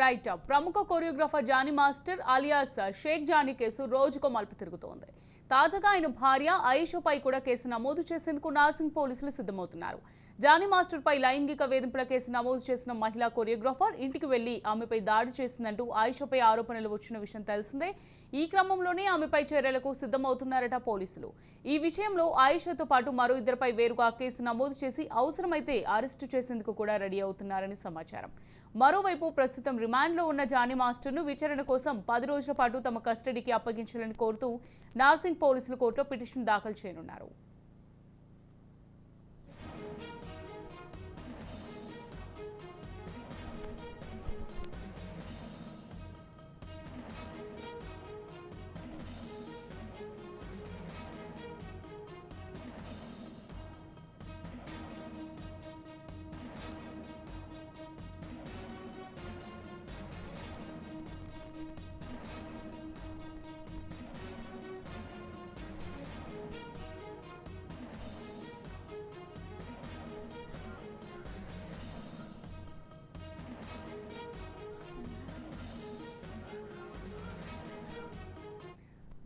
Right ప్రముఖ choreographer Jani master alias Shaik Jani case రోజుకో మలుపు తిరుగుతోంది. తాజాగా ఆయన భార్య ఐషోపై కూడా కేసు నమోదు చేసేందుకు నార్సింగ్ పోలీసులు సిద్ధమవుతున్నారు. జానీ మాస్టర్ పై లైంగిక వేధింపుల కేసు నమోదు చేసిన మహిళా కొరియోగ్రాఫర్ ఇంటికి వెళ్ళి ఆమెపై దాడి చేసిందంటూ ఆయుషపై ఆరోపణలు వచ్చిన విషయం తెలిసిందే. ఈ క్రమంలోనే ఆమెపై చర్యలకు సిద్ధమవుతున్నారట పోలీసులు. ఈ విషయంలో ఆయిషతో పాటు మరో ఇద్దరిపై వేరుగా కేసు నమోదు చేసి అవసరమైతే అరెస్టు చేసేందుకు కూడా రెడీ అవుతున్నారని సమాచారం. మరోవైపు ప్రస్తుతం రిమాండ్లో ఉన్న జానీ మాస్టర్ను విచారణ కోసం పది రోజుల పాటు తమ కస్టడీకి అప్పగించాలని కోరుతూ నార్సింగ్ పోలీసులు కోర్టులో పిటిషన్ దాఖలు చేయనున్నారు.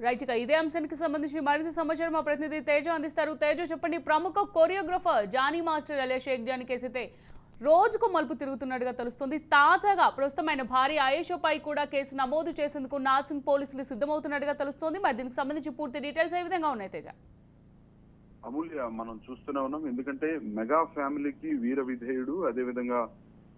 రైట్ ఇక ఇదే అంశానికి సంబంధించి మరింత సమాచారం మా ప్రతినిధి తేజ అందిస్తారు. తేజ చెప్పండి ప్రముఖ choreographer Jani master alias Shaik Jani కేసైతే అయితే రోజుకు మలుపు తిరుగుతున్నట్టుగా తెలుస్తుంది. తాజాగా ప్రస్తుతం ఆయన భార్య ఆయేషోపై కూడా కేసు నమోదు చేసేందుకు నాసింగ్ పోలీసులు సిద్ధమవుతున్నట్టుగా తెలుస్తోంది. మరి దీనికి సంబంధించి పూర్తి డీటెయిల్స్ ఏ విధంగా ఉన్నాయి తేజ? అమూల్య మనం చూస్తూనే ఉన్నాం. ఎందుకంటే మెగా ఫ్యామిలీకి వీర విధేయుడు అదేవిధంగా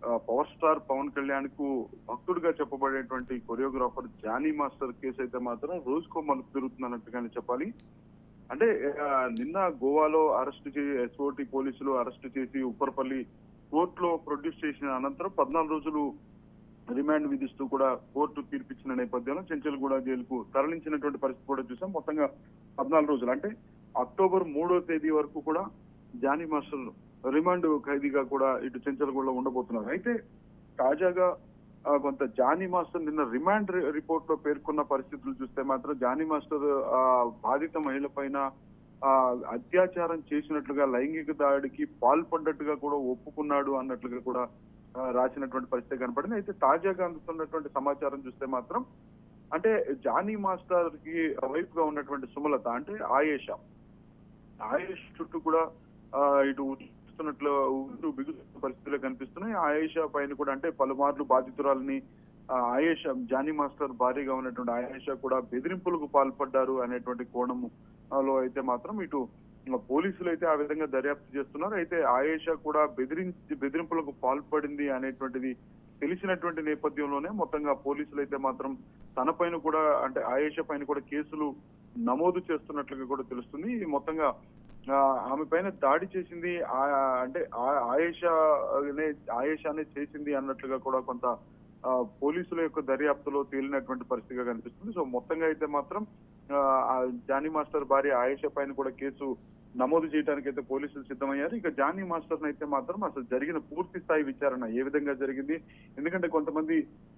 పవర్ స్టార్ పవన్ కళ్యాణ్కు భక్తుడిగా చెప్పబడేటువంటి కొరియోగ్రాఫర్ జానీ మాస్టర్ కేసు అయితే మాత్రం రోజుకో మలుపు తిరుగుతున్నట్టుగానే చెప్పాలి. అంటే నిన్న గోవాలో అరెస్ట్ చేసి ఎస్ఓటి పోలీసులు అరెస్ట్ చేసి ఉప్పర్పల్లి కోర్టులో ప్రొడ్యూస్ చేసిన అనంతరం పద్నాలుగు రోజులు రిమాండ్ విధిస్తూ కూడా కోర్టు తీర్పిచ్చిన నేపథ్యంలో చెంచల్గూడ జైలుకు తరలించినటువంటి పరిస్థితి కూడా చూసాం. మొత్తంగా పద్నాలుగు రోజులు. అంటే అక్టోబర్ మూడో తేదీ వరకు కూడా జానీ మాస్టర్ రిమాండ్ ఖైదీగా కూడా ఇటు చెంచలగూడలో ఉండబోతున్నారు. అయితే తాజాగా కొంత జానీ మాస్టర్ నిన్న రిమాండ్ రి- రిపోర్ట్లో పేర్కొన్న పరిస్థితులు చూస్తే మాత్రం జానీ మాస్టర్ ఆ, బాధిత మహిళ పైన ఆ, అత్యాచారం చేసినట్లుగా లైంగిక దాడికి పాల్పడ్డట్టుగా కూడా ఒప్పుకున్నాడు అన్నట్లుగా కూడా రాసినటువంటి పరిస్థితి కనపడింది. అయితే తాజాగా అందుతున్నటువంటి సమాచారం చూస్తే మాత్రం అంటే జానీ మాస్టర్కి వైపుగా ఉన్నటువంటి సుమలత అంటే ఆయేష ఆయేష్ చుట్టూ కూడా ఇటు చూస్తున్నట్లు ఊరు బిగుతున్న పరిస్థితులు కనిపిస్తున్నాయి. ఆయేషా పైన కూడా అంటే పలుమార్లు బాధితురాలని ఆయేషా జానీ మాస్టర్ భారీగా ఉన్నటువంటి ఆయేషా కూడా బెదిరింపులకు పాల్పడ్డారు అనేటువంటి కోణము లో అయితే మాత్రం ఇటు పోలీసులు అయితే ఆ విధంగా దర్యాప్తు చేస్తున్నారు. అయితే ఆయేషా కూడా బెదిరించి బెదిరింపులకు పాల్పడింది అనేటువంటిది తెలిసినటువంటి నేపథ్యంలోనే మొత్తంగా పోలీసులు అయితే మాత్రం తన పైన కూడా అంటే ఆయేషా పైన కూడా కేసులు నమోదు చేస్తున్నట్లుగా కూడా తెలుస్తుంది. ఈ మొత్తంగా ఆమె పైన దాడి చేసింది ఆ- అంటే ఆ- ఆయేషా ఆయేషానే చేసింది అన్నట్లుగా కూడా కొంత పోలీసుల యొక్క దర్యాప్తులో తేలినటువంటి పరిస్థితిగా కనిపిస్తుంది. సో మొత్తంగా అయితే మాత్రం జానీ మాస్టర్ భార్య ఆయేషా పైన కూడా కేసు నమోదు చేయడానికి అయితే పోలీసులు సిద్ధమయ్యారు. ఇక జానీ మాస్టర్ అయితే మాత్రం అసలు జరిగిన పూర్తి స్థాయి విచారణ ఏ విధంగా జరిగింది? ఎందుకంటే కొంతమంది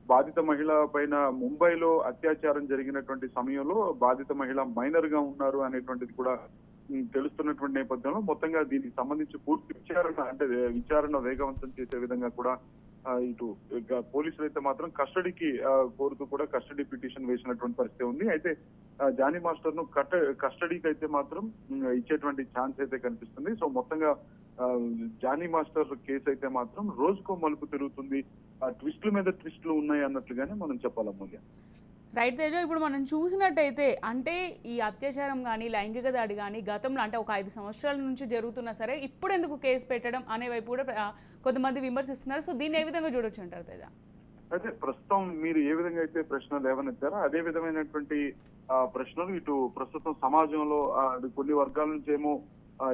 బాధిత మహిళ పైన ముంబైలో అత్యాచారం జరిగినటువంటి సమయంలో బాధిత మహిళ మైనర్గా ఉన్నారు అనేటువంటిది కూడా తెలుస్తున్నటువంటి నేపథ్యంలో మొత్తంగా దీనికి సంబంధించి పూర్తి విచారణ అంటే విచారణ వేగవంతం చేసే విధంగా కూడా ఇటు పోలీసులు అయితే మాత్రం కస్టడీకి కోరుతూ కూడా కస్టడీ పిటిషన్ వేసినటువంటి పరిస్థితి ఉంది. అయితే జానీ మాస్టర్ను కట్ట కస్టడీకి అయితే మాత్రం ఇచ్చేటువంటి ఛాన్స్ అయితే కనిపిస్తుంది. సో మొత్తంగా జానీ మాస్టర్ కేసు అయితే మాత్రం రోజుకో మలుపు తిరుగుతుంది. ఆ ట్విస్టుల మీద ట్విస్టులు ఉన్నాయి అన్నట్లుగానే మనం చెప్పాలి అమూల్య రైట్ తేజ ఇప్పుడు మనం చూసినట్టయితే అంటే ఈ అత్యాచారం కానీ లైంగిక దాడి కానీ గతంలో అంటే ఒక ఐదు సంవత్సరాల నుంచి జరుగుతున్నా సరే ఇప్పుడు ఎందుకు కేసు పెట్టడం అనే వైపు కూడా కొంతమంది విమర్శిస్తున్నారు. సో దీన్ని ఏ విధంగా చూడొచ్చు అంటారు తేజ? అయితే ప్రస్తుతం మీరు ఏ విధంగా అయితే ప్రశ్నలు లేవనెత్తారో అదే విధమైనటువంటి ప్రశ్నలు ఇటు ప్రస్తుతం సమాజంలో కొన్ని వర్గాల నుంచి ఏమో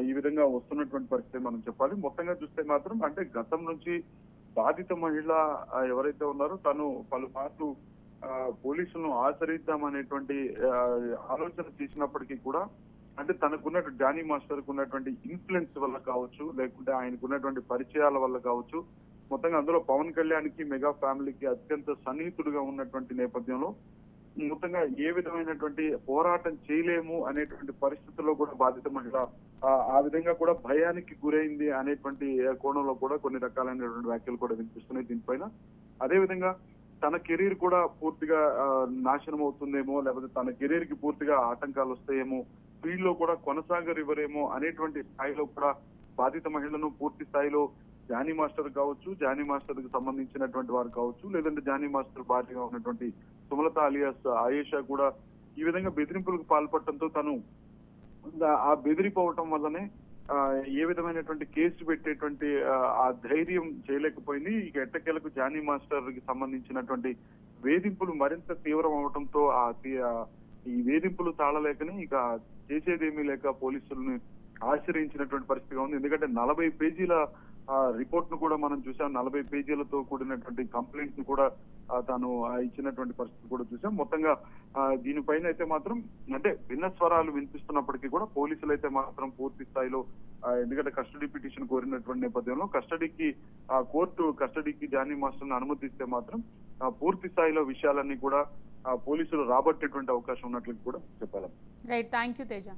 ఈ విధంగా వస్తున్నటువంటి పరిస్థితి మనం చెప్పాలి. మొత్తంగా చూస్తే మాత్రం అంటే గతం నుంచి బాధిత మహిళ ఎవరైతే ఉన్నారో తను పలుమార్లు పోలీసులను ఆచరిద్దామనేటువంటి ఆలోచన చేసినప్పటికీ కూడా అంటే తనకున్న జానీ మాస్టర్కు ఉన్నటువంటి ఇన్ఫ్లుయెన్స్ వల్ల కావచ్చు లేకుంటే ఆయనకున్నటువంటి పరిచయాల వల్ల కావచ్చు మొత్తంగా అందులో పవన్ కళ్యాణ్కి మెగా ఫ్యామిలీకి అత్యంత సన్నిహితుడుగా ఉన్నటువంటి నేపథ్యంలో మొత్తంగా ఏ విధమైనటువంటి పోరాటం చేయలేము అనేటువంటి పరిస్థితుల్లో కూడా బాధిత మహిళ ఆ, విధంగా కూడా భయానికి గురైంది అనేటువంటి కోణంలో కూడా కొన్ని రకాలైనటువంటి వ్యాఖ్యలు కూడా వినిపిస్తున్నాయి దీనిపైన. అదేవిధంగా తన కెరీర్ కూడా పూర్తిగా నాశనం అవుతుందేమో లేకపోతే తన కెరీర్కి పూర్తిగా ఆటంకాలు వస్తాయేమో ఫీల్డ్లో కూడా కొనసాగరివ్వరేమో అనేటువంటి స్థాయిలో కూడా బాధిత మహిళను పూర్తి స్థాయిలో జానీ మాస్టర్ కావచ్చు జానీ మాస్టర్కి సంబంధించినటువంటి వారు కావచ్చు లేదంటే జానీ మాస్టర్ భార్యగా ఉన్నటువంటి సుమలత అలియాస్ ఆయేషా కూడా ఈ విధంగా బెదిరింపులకు పాల్పడటంతో తను ఆ బెదిరిపోవటం వల్లనే ఏ విధమైనటువంటి కేసు పెట్టేటువంటి ఆ, ధైర్యం చేయలేకపోయింది. ఇక ఎట్టకేలకు జానీ మాస్టర్కి సంబంధించినటువంటి వేధింపులు మరింత తీవ్రం అవడంతో ఆ తీ- ఆ, ఈ వేధింపులు తాళలేకనే ఇక చేసేదేమీ లేక పోలీసులను ఆశ్రయించినటువంటి పరిస్థితిగా ఉంది. ఎందుకంటే నలభై పేజీల ఆ రిపోర్ట్ను కూడా మనం చూసాం. నలభై పేజీలతో కూడినటువంటి కంప్లైంట్ను కూడా తాను ఇచ్చినటువంటి పరిస్థితి కూడా చూసాం. మొత్తంగా దీనిపైన అయితే మాత్రం అంటే భిన్న స్వరాలు వినిపిస్తున్నప్పటికీ కూడా పోలీసులు అయితే మాత్రం పూర్తి స్థాయిలో ఎందుకంటే కస్టడీ పిటిషన్ కోరినటువంటి నేపథ్యంలో కస్టడీకి ఆ, కోర్టు కస్టడీకి జానీ మాస్టర్ అనుమతిస్తే మాత్రం పూర్తి స్థాయిలో విషయాలన్నీ కూడా పోలీసులు రాబట్టేటువంటి అవకాశం ఉన్నట్లు కూడా చెప్పాలి. Right thank you Teja